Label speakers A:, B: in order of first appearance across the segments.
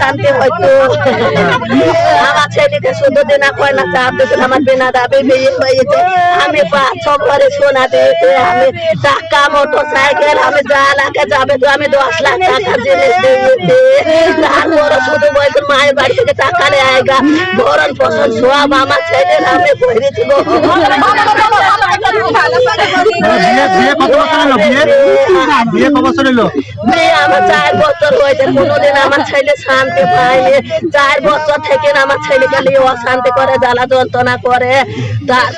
A: থাকে অশান্তি হয়তো আমার ছেলেকে শুধু দিনা কয় না চাপ দিয়েছিল আমার বিনা দাবি বিয়ে হয়েছে। আমি পাঁচ ঘরে সোনা দিয়েছে, আমি টাকা মোটর আমি যা লাগে যাবে তো আমি দশ লাখ টাকা জিনিস দিয়েছি। তারপরে শুধু বলছে, মায়ের বাড়ি থেকে টাকা নিয়ে আয়গা ভরণ পোষণ সব আমার ছেলের আমি গো
B: বিয়ে কত বছর হলো? বিয়ে? বিয়ে কত বছর হলো?
A: আমার চার বছর হয়েছে কোনোদিন আমার ছেলে শান্তি পায়নি। চার বছর থেকে আমার ছেলে খালি অশান্তি করে জ্বালা যন্ত্রণা করে। তার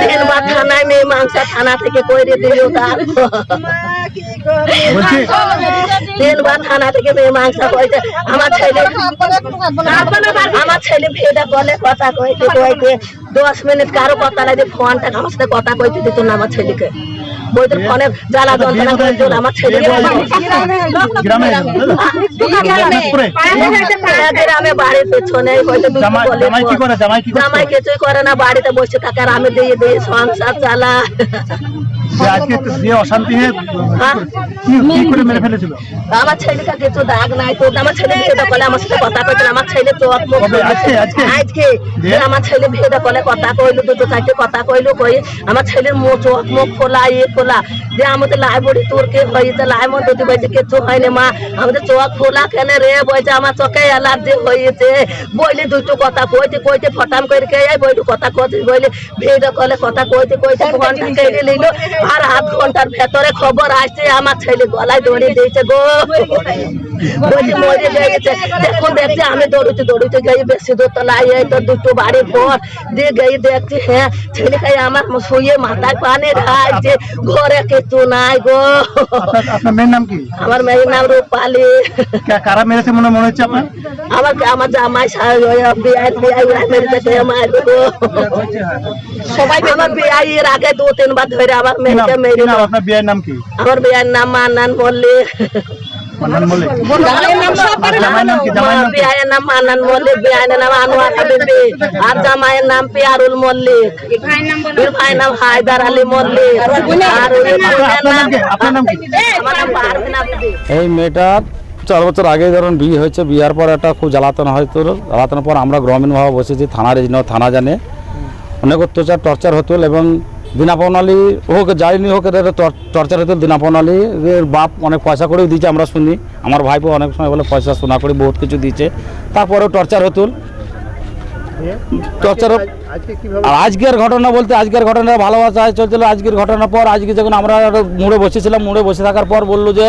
A: তিনবার থানায় মেয়ে মাংস থানা থেকে করে দিল তার।
B: বলছি
A: তিনবার থানা থেকে মেয়ে মাংস কইছে, আমার ছেলে আমার ছেলে ভেদা বলে কথা কইতে কইতে দশ মিনিট কারও কথা লাগে ফোনটা আমার কথা কইতে দিত না আমার ছেলেকে। বইতে ফোনে জ্বালা যন্ত্রণা করেছিল আমার ছেলে
B: গ্রামে
A: বাড়ির পেছনে হয়তো
B: জামাই
A: বলে
B: জামাই কি করে জামাই কি
A: জামাই
B: করে
A: কিছুই করে না বাড়িতে বসে থাকে আর আমি দিয়ে দিয়ে সংসার চালা।
B: আজকে তো বিয়ে অশান্তি হয়ে? কি কি করে মেরে ফেলেছিল?
A: আমার ছেলেকে কিছু দাগ নাই তো আমার ছেলে আমার সাথে কথা আমার ছেলে?
B: আজকে?
A: আমার ছেলে কথা কইলো দুটো চারটে কথা কইলো কই আমার ছেলের মুখ চোখ মুখ খোলা খোলা। যে আমাদের লাই বড়ি তোর কে হয়েছে লাই মন দুটি বলছে কিছু হয়নি মা। আমাদের চোখ খোলা কেন রে? বলছে আমার চোখে অ্যালার্জি হয়েছে। বইলে দুটো কথা কইতে কইতে ফটাম করে কে এই বইটু কথা কইতে বইলে ভিড় কলে কথা কইতে কইতে ঘণ্টা কেটে নিল। আর আধ ঘণ্টার ভেতরে খবর আসছে আমার ছেলে গলায় দড়ি দিয়েছে গো। বলছে মরে গেছে। দেখুন দেখছি আমি দৌড়তে দৌড়তে গিয়ে বেশি দূর এই তো দুটো বাড়ির পর দিয়ে গিয়ে দেখছি হ্যাঁ ছেলেকে আমার শুয়ে মাথায় পানি ঢালছে। ঘরে কিছু নাই গো।
B: আপনার আপনার মেয়ের নাম কি?
A: আমার মেয়ের নাম রূপালি।
B: কারা মেরেছে মনে মনে হচ্ছে আপনার?
A: আমার আমার জামাই মেরেছে আমার গো। সবাই আমার বিয়াই এর আগে দু তিনবার ধরে আমার মেয়েকে মেরে
B: নাম? আপনার বিয়ের নাম কি?
A: আমার বিয়ার নাম মান্নান মল্লিক।
B: মান্নান মল্লিক। আর জামাইয়ের নাম কি জামাইয়ের নাম কি
A: বিয়ায়ের নাম মান্নান মল্লিক বিয়ায়ের নাম আনোয়ার বিবি আর জামাইয়ের নাম পিয়ারুল মল্লিক। ভাইয়ের নাম হায়দার আলী মল্লিক। আর
B: আপনার নাম কি? আপনার নাম কি?
A: আমার নাম পারভিনা বিবি
C: এই মেয়েটার চার বছর আগে ধরুন বিয়ে হয়েছে। বিয়ার পর একটা খুব জ্বালাতন হয়তো জ্বালাতনের পর আমরা গ্রামীণভাবে বসেছি থানার এই জন্য থানা জানে। অনেক অত্যাচার টর্চার হতো এবং দিনা প্রণালী হোক, যাইনি হোক এদের টর্চার হতো দিনা প্রণালী বাপ অনেক পয়সা করেও দিয়েছে, আমরা শুনি। আমার ভাইপো অনেক সময় বলে পয়সা শোনা করে, বহুত কিছু দিয়েছে। তারপরেও টর্চার হতো টর্চার আর আজকের ঘটনা বলতে, আজকের ঘটনা ভালোবাসা চলছিল। আজকের ঘটনার পর, আজকে যখন আমরা মুড়ে বসেছিলাম, মুড়ে বসে থাকার পর বলল যে,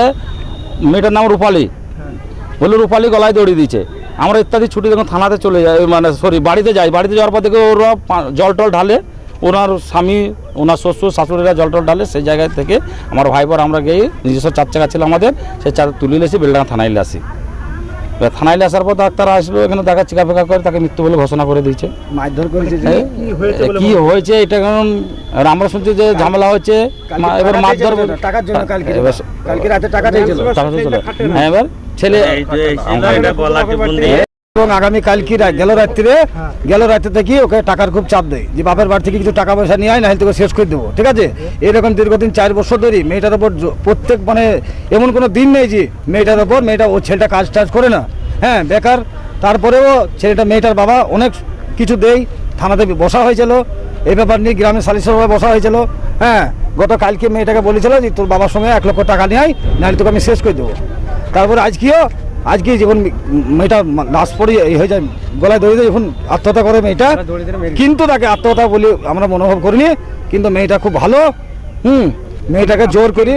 C: মেয়েটার নাম রূপালী। বলল, রূপালী গলায় দড়িয়ে দিচ্ছে আমরা ইত্যাদি ছুটি যখন থানাতে চলে যাই মানে সরি, বাড়িতে যাই। বাড়িতে যাওয়ার পর থেকে ওরা জল টল ঢালে ওনার স্বামী ওনার শ্বশুর শাশুড়িরা জল টল ঢালে সেই জায়গায় থেকে আমার ভাইপর আমরা গিয়ে নিজস্ব চার চাকা ছিল আমাদের সেই চার তুলে এসে বেলডাঙ্গা থানায় আসি। থানায় আসার পর ডাক্তার আসলো এখানে দেখা চিকা ফেকা করে তাকে মৃত্যু বলে ঘোষণা করে দিয়েছে।
B: মারধর করেছে
C: কি হয়েছে এটা কারণ আমরা শুনছি যে ঝামেলা হচ্ছে মা- এবার মারধর
D: টাকার জন্য কালকে। কালকে রাতে টাকা চাইছিল।
C: চলে হ্যাঁ এবার ছেলে
D: এবং আগামী কালকে রা- গেল রাত্রিরে? গেল রাত্রি থেকে ওকে টাকার খুব চাপ দেয়? যে বাপের বাড়ি থেকে কিছু টাকা পয়সা নিয়ে আয় না তোকে শেষ করে দেবো। ঠিক আছে? এরকম দীর্ঘদিন চার বছর ধরে মেয়েটার ওপর প্রত্যেক মানে এমন কোনো দিন নেই যে মেয়েটার ওপর মেয়েটা ও ছেলেটা কাজ টাজ করে না। হ্যাঁ বেকার। তারপরেও ছেলেটা মেয়েটার বাবা অনেক কিছু দেই থানাতে বসা হয়েছিল। এই ব্যাপার নিয়ে গ্রামের সালিশের সভায় বসা হয়েছিল। হ্যাঁ গত কালকে মেয়েটাকে বলেছিল যে তোর বাবার সঙ্গে এক লক্ষ টাকা নিয়ে আয় নাহলে তোকে আমি শেষ করে দেবো। তারপরে আজকেও আজকে যখন মেয়েটা লাশ পড়ে হয়ে যায় গলায় দড়ি যখন আত্মহত্যা করে মেয়েটা কিন্তু তাকে আত্মহত্যা বলে আমরা মনোভাব করিনি কিন্তু মেয়েটা খুব ভালো হুম মেয়েটাকে জোর করি।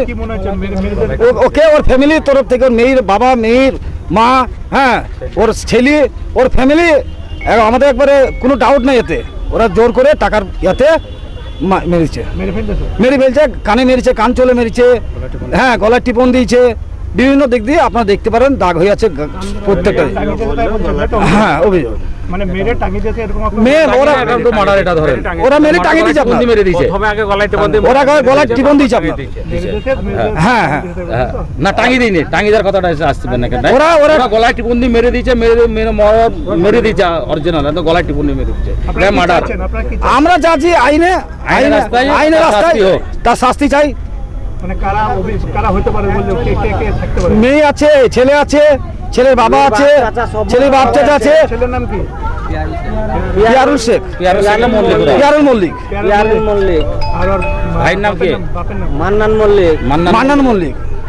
D: ওকে ওর ফ্যামিলির তরফ থেকে ওর মেয়ের বাবা মেয়ের মা হ্যাঁ ওর ছেলে ওর ফ্যামিলি আমাদের একবারে কোনো ডাউট নাই এতে। ওরা জোর করে টাকার ইয়াতে মেরেছে।
B: মেরে
D: ফেলছে কানে মেরেছে কান চলে মেরেছে হ্যাঁ গলায় টিপন দিয়েছে। বিভিন্ন দিক দিয়ে আপনারা দেখতে পারেন দাগ হয়ে আছে প্রত্যেকটা? হ্যাঁ অভিযোগ।
B: মানে মেরে টাঙিয়ে দিয়েছে এরকম
D: মেয়ে ওরা
C: মার্ডার এটা ধরেন।
D: ওরা মেরে টাঙিয়ে দিয়েছে
C: মেরে দিয়েছে।
D: গলায়- গলায় টিপন দিয়েছে, হ্যাঁ, হ্যাঁ।
C: হ্যাঁ, না টাঙিয়ে দিইনি। টাঙিয়ে দেওয়ার কথাটা না কেন
D: ওরা- ওরা-
C: গলায় টিপুন্দি মেরে দিয়েছে মেরে মেরে মর- মেরে দিয়েছে অরিজিনাল গলায় টিপুন্দি মেরে দিয়েছে। এটা মার্ডার
D: আমরা যাচ্ছি আইনে আইনে
C: রাস্তায়
D: আইনে
C: তার
D: রাস্তায় তার শাস্তি চাই। মেয়ে আছে ছেলে আছে ছেলের বাবা আছে ছেলের বাপ চাচা আছে।
B: ছেলের নাম কি?
D: পিয়ারুল শেখ।
C: পিয়ারুল মল্লিক।
D: পিয়ারুল মল্লিক।
E: মল্লিক।
B: আর ওর
C: ভাইয়ের নাম কি?
E: মান্নান মল্লিক।
C: মান্নান
D: মল্লিক।